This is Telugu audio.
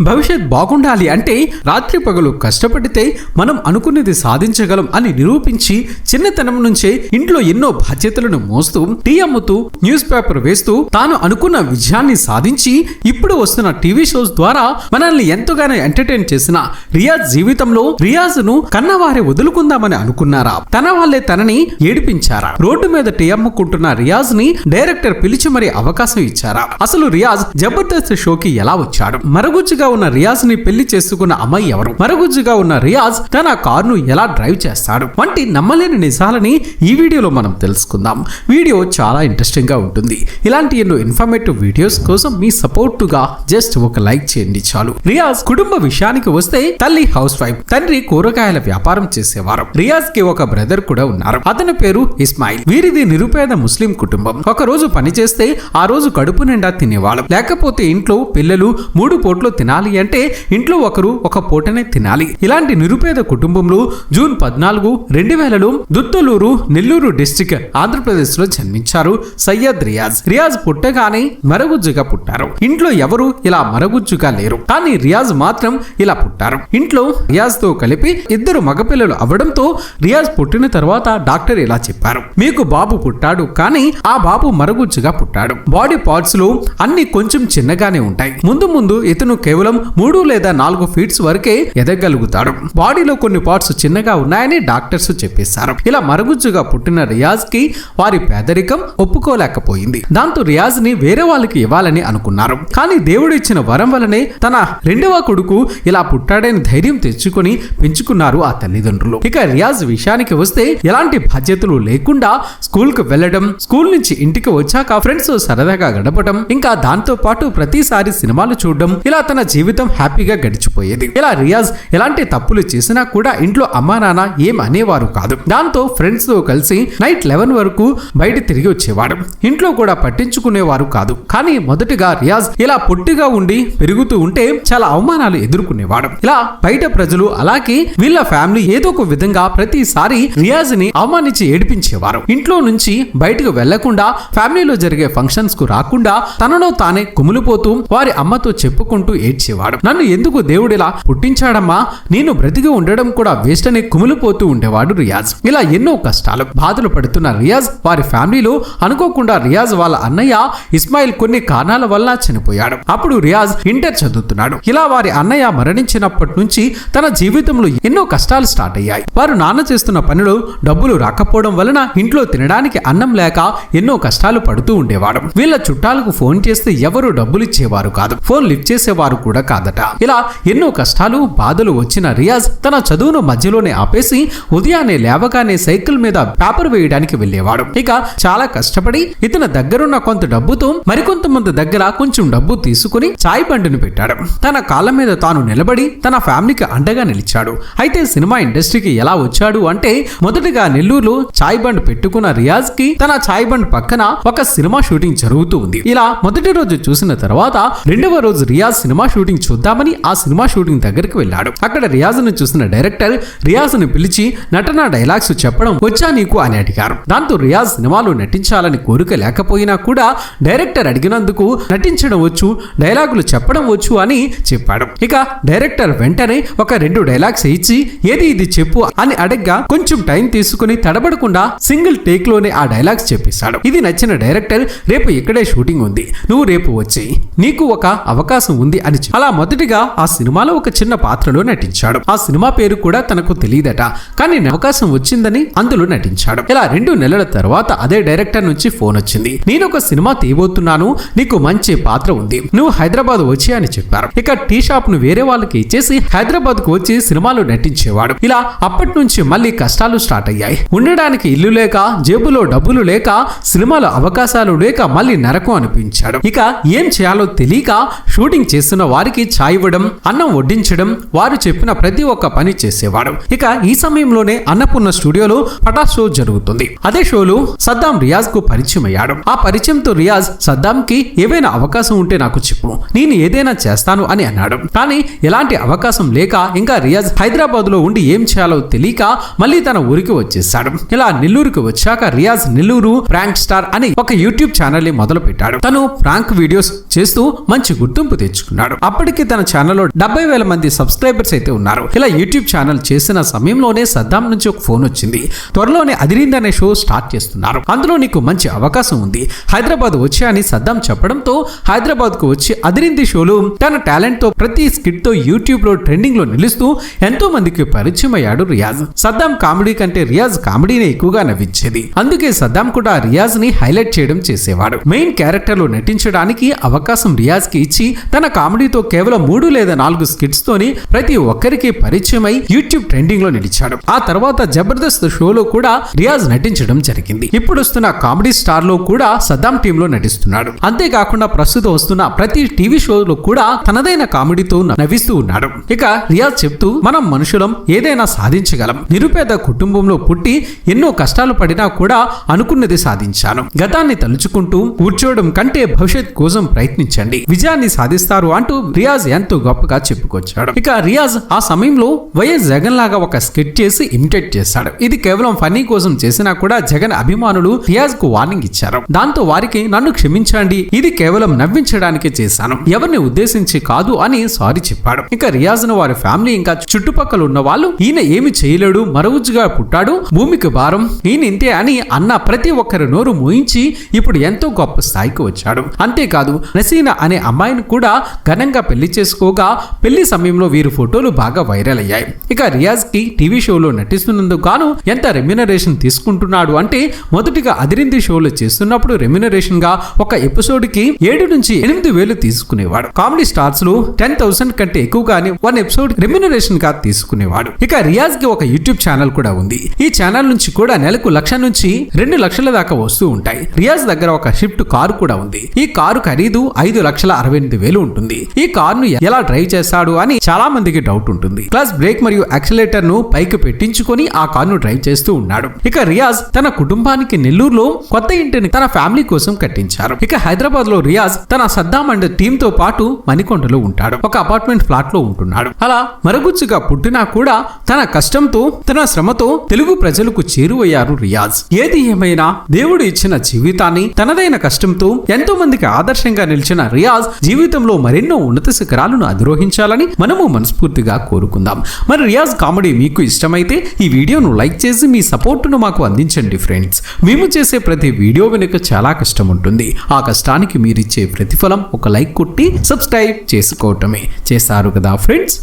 భవిష్యత్ బాగుండాలి అంటే రాత్రి పగలు కష్టపడితే మనం అనుకున్నది సాధించగలం అని నిరూపించి చిన్నతనం నుంచే ఇంట్లో ఎన్నో బాధ్యతలను మోస్తూ టీ అమ్ముతూ న్యూస్ పేపర్ వేస్తూ తాను అనుకున్న విజయాన్ని సాధించి ఇప్పుడు వస్తున్న టీవీ షోస్ ద్వారా మనల్ని ఎంతగానో ఎంటర్టైన్ చేసిన రియాజ్ జీవితంలో రియాజ్ను కన్నవారే వదులుకుందామని అనుకున్నారా? తన వాళ్ళే తనని ఏడిపించారా? రోడ్డు మీద టీ అమ్ముకుంటున్న రియాజ్ని డైరెక్టర్ పిలిచి మరీ అవకాశం ఇచ్చారా? అసలు రియాజ్ జబర్దస్త్ షోకి ఎలా వచ్చాడు? గుజ్జుగా ఉన్న రియాజ్ని పెళ్ళి చేసుకున్న అమ్మాయి ఎవరు? మరగుజ్జుగా ఉన్న రియాజ్ తన కారును ఎలా డ్రైవ్ చేస్తాడు? వంటి నమ్మలేని నిజాలని ఈ వీడియోలో మనం తెలుసుకుందాం. వీడియో చాలా ఇంట్రెస్టింగ్గా ఉంటుంది. ఇలాంటి ఎన్నో ఇన్ఫర్మేటివ్ వీడియోస్ కోసం మీ సపోర్ట్గా జస్ట్ ఒక లైక్ చేయండి చాలు. రియాజ్ కుటుంబ విషయానికి వస్తే తల్లి హౌస్ వైఫ్ తండ్రి కూరగాయల వ్యాపారం చేసేవారు. రియాజ్కి ఒక బ్రదర్ కూడా ఉన్నారు. అతని పేరు ఇస్మాయిల్. వీరిది నిరుపేద ముస్లిం కుటుంబం. ఒక రోజు పని చేస్తే ఆ రోజు కడుపు నిండా తినేవాళ్ళం. లేకపోతే ఇంట్లో పిల్లలు మూడు పూట్లు తినాలి అంటే ఇంట్లో ఒకరు ఒక పూటనే తినాలి. ఇలాంటి నిరుపేద కుటుంబంలో జూన్ పద్నాలుగు రెండు వేలలో దుత్తలూరు నెల్లూరు డిస్టిక్ ఆంధ్రప్రదేశ్లో జన్మించారు సయ్యద్ రియాజ్. రియాజ్ పుట్టగానే మరగుజ్జుగా పుట్టారు. ఇంట్లో ఎవరు ఇలా మరగుజ్జుగా లేరు. కానీ రియాజ్ మాత్రం ఇలా పుట్టారు. ఇంట్లో రియాజ్తో కలిపి ఇద్దరు మగపిల్లలు అవ్వడంతో రియాజ్ పుట్టిన తర్వాత డాక్టర్ ఇలా చెప్పారు. మీకు బాబు పుట్టాడు కానీ ఆ బాబు మరగుజ్జుగా పుట్టాడు. బాడీ పార్ట్స్లో అన్ని కొంచెం చిన్నగానే ఉంటాయి. ముందు ముందు ఇతను కేవలం మూడు లేదా నాలుగు ఫీట్స్ వరకే ఎదగలుగుతాడు. బాడీలో కొన్ని పార్ట్స్ చిన్నగా ఉన్నాయని డాక్టర్స్ చెప్పేశారు. ఇలా మరుగుజ్జుగా పుట్టిన రియాజ్కి వారి పేదరికం ఒప్పుకోలేకపోయింది. దాంతో రియాజ్ని వేరే వాళ్ళకి ఇవ్వాలని అనుకున్నారు. కానీ దేవుడు ఇచ్చిన వరం వలనే తన రెండవ కొడుకు ఇలా పుట్టాడని ధైర్యం తెచ్చుకొని పెంచుకున్నారు ఆ తల్లిదండ్రులు. ఇక రియాజ్ విషయానికి వస్తే ఎలాంటి బాధ్యతలు లేకుండా స్కూల్కు వెళ్ళడం స్కూల్ నుంచి ఇంటికి వచ్చాక ఫ్రెండ్స్ సరదాగా గడపడం ఇంకా దాంతో పాటు ప్రతిసారి సినిమాలు చూడడం ఇలా తన జీవితం హ్యాపీగా గడిచిపోయేది. ఇలా రియాజ్ ఎలాంటి తప్పులు చేసినా కూడా ఇంట్లో అమ్మా నాన్న ఏం అనేవారు కాదు. దాంతో ఫ్రెండ్స్తో కలిసి నైట్ లెవెన్ వరకు బయట తిరిగి వచ్చేవాడు. ఇంట్లో కూడా పట్టించుకునేవారు కాదు. కానీ మొదటిగా రియాజ్ ఇలా పొట్టిగా ఉండి పెరుగుతూ ఉంటే చాలా అవమానాలు ఎదుర్కొనేవాడు. ఇలా బయట ప్రజలు అలాగే వీళ్ళ ఫ్యామిలీ ఏదో ఒక విధంగా ప్రతిసారి రియాజ్ని అవమానించి ఏడిపించేవారు. ఇంట్లో నుంచి బయటకు వెళ్ళకుండా ఫ్యామిలీలో జరిగే ఫంక్షన్స్కు రాకుండా తనలో తానే కుమిలిపోతూ వారి అమ్మతో చెప్పుకుంటూ ఏడ్చి చేసేవాడు. నన్ను ఎందుకు దేవుడిలా పుట్టించాడమ్మా? నేను బ్రతికి ఉండడం కూడా వేస్ట్ అని కుమిలిపోతూ ఉండేవాడు రియాజ్. ఇలా ఎన్నో కష్టాలు. బాధలు పడుతున్న రియాజ్ వారి ఫ్యామిలీలో అనుకోకుండా రియాజ్ వాళ్ళ అన్నయ్య ఇస్మాయిల్ కొన్ని కారణాల వల్ల చనిపోయాడు. అప్పుడు రియాజ్ ఇంటర్ చదువుతున్నాడు. ఇలా వారి అన్నయ్య మరణించినప్పటి నుంచి తన జీవితంలో ఎన్నో కష్టాలు స్టార్ట్ అయ్యాయి. వారు నాన్న చేస్తున్న పనులు డబ్బులు రాకపోవడం వలన ఇంట్లో తినడానికి అన్నం లేక ఎన్నో కష్టాలు పడుతూ ఉండేవాడు. వీళ్ళ చుట్టాలకు ఫోన్ చేస్తే ఎవరు డబ్బులు ఇచ్చేవారు కాదు. ఫోన్ లిఫ్ట్ చేసేవారు కూడా కాదట. ఇలా ఎన్నో కష్టాలు బాధలు వచ్చిన రియాజ్ తన చదువును మధ్యలోనే ఆపేసి ఉదయాన్నే లేవగానే సైకిల్ మీద పేపర్ వేయడానికి వెళ్ళేవాడు. ఇక చాలా కష్టపడి ఇతని దగ్గరున్న కొంత డబ్బుతో మరికొంతమంది దగ్గర కొంచెం డబ్బు తీసుకుని చాయ్ బండిని పెట్టాడు. తన కాళ్ళ మీద తాను నిలబడి తన ఫ్యామిలీకి అండగా నిలిచాడు. అయితే సినిమా ఇండస్ట్రీకి ఎలా వచ్చాడు అంటే మొదటిగా నెల్లూరులో చాయ్ బండ్ పెట్టుకున్న రియాజ్కి తన చాయ్ బండ్ పక్కన ఒక సినిమా షూటింగ్ జరుగుతూ ఉంది. ఇలా మొదటి రోజు చూసిన తర్వాత రెండవ రోజు రియాజ్ సినిమా షూటింగ్ చూద్దామని ఆ సినిమా షూటింగ్ దగ్గరికి వెళ్ళాడు. అక్కడ రియాజ్ను చూసిన డైరెక్టర్ రియాజ్ను పిలిచి నటన డైలాగ్స్ చెప్పడం వచ్చా నీకు అని అడిగారు. దాంతో రియాజ్ సినిమాలో నటించాలని కోరిక లేకపోయినా కూడా డైరెక్టర్ అడిగినందుకు నటించడం వచ్చు డైలాగులు చెప్పడం వచ్చు అని చెప్పాడు. ఇక డైరెక్టర్ వెంటనే ఒక రెండు డైలాగ్స్ ఇచ్చి ఏది ఇది చెప్పు అని అడగ్గా కొంచెం టైం తీసుకుని తడబడకుండా సింగిల్ టేక్లోనే ఆ డైలాగ్స్ చెప్పేశాడు. ఇది నచ్చిన డైరెక్టర్ రేపు ఇక్కడే షూటింగ్ ఉంది. నువ్వు రేపు వచ్చి నీకు ఒక అవకాశం ఉంది అని నటించి అలా మొదటిగా ఆ సినిమాలో ఒక చిన్న పాత్రలో నటించాడు. ఆ సినిమా పేరు కూడా తనకు తెలియదట. కానీ అవకాశం వచ్చిందని అందులో నటించాడు. ఇలా రెండు నెలల తర్వాత అదే డైరెక్టర్ నుంచి ఫోన్ వచ్చింది. నేను ఒక సినిమా తీయబోతున్నాను. నీకు మంచి పాత్ర ఉంది. నువ్వు హైదరాబాద్ వచ్చి అని చెప్పారు. ఇక టీ షాప్ను వేరే వాళ్ళకి ఇచ్చేసి హైదరాబాద్కు వచ్చి సినిమాలో నటించేవాడు. ఇలా అప్పటి నుంచి మళ్ళీ కష్టాలు స్టార్ట్ అయ్యాయి. ఉండడానికి ఇల్లు లేక జేబులో డబ్బులు లేక సినిమాలో అవకాశాలు లేక మళ్ళీ నరకం అనిపించాడు. ఇక ఏం చేయాలో తెలియక షూటింగ్ చేస్తున్న వారికి చాయ్ ఇవ్వడం అన్నం వడ్డించడం వారు చెప్పిన ప్రతి ఒక్క పని చేసేవాడు ఇక ఈ సమయంలోనే అన్నపూర్ణ స్టూడియోలో పటాస్ షో జరుగుతుంది. అదే షోలో సద్దాం రియాజ్కు పరిచయం అయ్యాడు ఆ పరిచయంతో రియాజ్ సద్దాం కి ఏవైనా అవకాశం ఉంటే నాకు చెప్పు. నేను ఏదైనా చేస్తాను అని అన్నాడు. కానీ ఎలాంటి అవకాశం లేక ఇంకా రియాజ్ హైదరాబాద్లో ఉండి ఏం చేయాలో తెలియక మళ్ళీ తన ఊరికి వచ్చేసాడు ఇలా నెల్లూరుకి వచ్చాక రియాజ్ నెల్లూరు ప్రాంక్ స్టార్ అని ఒక యూట్యూబ్ ఛానల్ని మొదలు పెట్టాడు తను ప్రాంక్ వీడియోస్ చేస్తూ మంచి గుర్తింపు తెచ్చుకున్నాడు. అప్పటికి తన ఛానల్లో డెబ్బై వేల మంది సబ్స్క్రైబర్స్ అయితే ఉన్నారు. ఇలా యూట్యూబ్ ఛానల్ చేసిన సమయంలోనే సద్దాం నుంచి ఒక ఫోన్ వచ్చింది. త్వరలోనే అదిరింది అనే షో స్టార్ట్ చేస్తున్నారు. అందులో నీకు మంచి అవకాశం ఉంది. హైదరాబాద్ వచ్చా అని సద్దాం చెప్పడంతో హైదరాబాద్కు వచ్చి అదిరింది షోలు తన టాలెంట్తో ప్రతి స్కిట్తో యూట్యూబ్లో ట్రెండింగ్లో నిలుస్తూ ఎంతో మందికి పరిచయం అయ్యాడు రియాజ్. సద్దాం కామెడీ కంటే రియాజ్ కామెడీని ఎక్కువగా నవ్వించేది. అందుకే సద్దాం కూడా రియాజ్ని హైలైట్ చేయడం చేసేవాడు. మెయిన్ క్యారెక్టర్లో నటించడానికి అవకాశం రియాజ్కి ఇచ్చి తన కామెడీతో కేవలం మూడు లేదా నాలుగు స్కిట్స్ తోని ప్రతి ఒక్కరికి పరిచయం అయి యూట్యూబ్ ట్రెండింగ్లో నిలిచాడు. ఆ తర్వాత జబర్దస్త్ షోలో కూడా రియాజ్ నటించడం జరిగింది. ఇప్పుడు వస్తున్న కామెడీ స్టార్లో కూడా సద్దాం టీమ్లో నటిస్తున్నాడు. అంతేకాకుండా ప్రస్తుతం వస్తున్న ప్రతి టీవీ షోలో కూడా తనదైన కామెడీతో నవ్విస్తూ ఉన్నాడు. ఇక రియాజ్ చెప్తూ మనం మనుషులం ఏదైనా సాధించగలం. నిరుపేద కుటుంబంలో పుట్టి ఎన్నో కష్టాలు పడినా కూడా అనుకున్నది సాధించాను. గతాన్ని తలుచుకుంటూ కూర్చోవడం కంటే భవిష్యత్ కోసం ప్రయత్నించండి. విజయాన్ని సాధిస్తారు అంటూ రియాజ్ ఎంతో గొప్పగా చెప్పుకొచ్చాడు. ఇక రియాజ్ ఆ సమయంలో వైఎస్ జగన్ లాగా ఒక స్కెట్ చేసి ఇమిటేట్ చేశాడు. ఇది కేవలం ఫనీ కోసం చేసినా కూడా జగన్ అభిమానులు రియాజ్కు వార్నింగ్ ఇచ్చారు. దాంతో వారికి నన్ను క్షమించండి ఇది కేవలం నవ్వించడానికి చేశాను. ఎవరిని ఉద్దేశించి కాదు అని సారీ చెప్పాడు. ఇక రియాజ్ను వారి ఫ్యామిలీ ఇంకా చుట్టుపక్కల ఉన్న వాళ్ళు ఈయన ఏమి చేయలేడు మరవుజ్గా పుట్టాడు భూమికి భారం ఈయన ఇంతే అని అన్న ప్రతి ఒక్కరి నోరు మూయించి ఇప్పుడు ఎంతో గొప్ప స్థాయికి వచ్చాడు. అంతేకాదు నసీనా అనే అమ్మాయిని కూడా ఘనంగా పెళ్ళి చేసుకోగా పెళ్ళి సమయంలో వీరి ఫోటోలు బాగా వైరల్ అయ్యాయి. ఇక రియాజ్కి టీవీ షోలో నటిస్తున్నందుకు గాను ఎంత రెమ్యునరేషన్ తీసుకుంటున్నాడు అంటే మొదటిగా అదిరింది షోలో చేస్తున్నప్పుడు రెమ్యునరేషన్గా ఒక ఎపిసోడ్కి ఏడు నుంచి ఎనిమిది వేలు తీసుకునేవాడు. కామెడీ స్టార్స్లో టెన్ థౌసండ్ కంటే ఎక్కువగానే వన్ ఎపిసోడ్ రెమ్యునరేషన్గా తీసుకునేవాడు. ఇక రియాజ్కి ఒక యూట్యూబ్ ఛానల్ కూడా ఉంది. ఈ ఛానల్ నుంచి కూడా నెలకు లక్ష నుంచి రెండు లక్షల దాకా వస్తూ ఉంటాయి. రియాజ్ దగ్గర ఒక షిఫ్ట్ కారు కూడా ఉంది. ఈ కారు ఖరీదు ఐదు లక్షల అరవై ఎనిమిది వేలు ఉంటుంది. ఈ కార్ను ఎలా డ్రైవ్ చేస్తాడు అని చాలా మందికి డౌట్ ఉంటుంది. ప్లస్ బ్రేక్ మరియు యాక్సిలేటర్ను పైకి పెట్టించుకొని ఆ కార్ను డ్రైవ్ చేస్తూ ఉన్నాడు. ఇక రియాజ్ తన కుటుంబానికి నెల్లూరులో కొత్త ఇంటిని తన ఫ్యామిలీ కోసం కట్టించారు. ఇక హైదరాబాద్లో రియాజ్ తన సద్దాం అండ్ టీమ్తో పాటు మణికొండలో ఉంటాడు. ఒక అపార్ట్మెంట్ ఫ్లాట్లో ఉంటున్నాడు. అలా మరగుచ్చుగా పుట్టినా కూడా తన కష్టంతో తన శ్రమతో తెలుగు ప్రజలకు చేరువయ్యారు రియాజ్. ఏది ఏమైనా దేవుడు ఇచ్చిన జీవితాన్ని తనదైన కష్టంతో ఎంతో మందికి ఆదర్శంగా నిలిచిన రియాజ్ జీవితంలో మరెన్నో ఉన్నత శిఖరాలను అధిరోహించాలని మనము మనస్ఫూర్తిగా కోరుకుందాం. మరి రియాజ్ కామెడీ మీకు ఇష్టమైతే ఈ వీడియోను లైక్ చేసి మీ సపోర్టును మాకు అందించండి ఫ్రెండ్స్. మేము చేసే ప్రతి వీడియో వెనుక చాలా కష్టం ఉంటుంది. ఆ కష్టానికి మీరిచ్చే ప్రతిఫలం ఒక లైక్ కొట్టి సబ్స్క్రైబ్ చేసుకోవటమే. చేస్తారు కదా ఫ్రెండ్స్?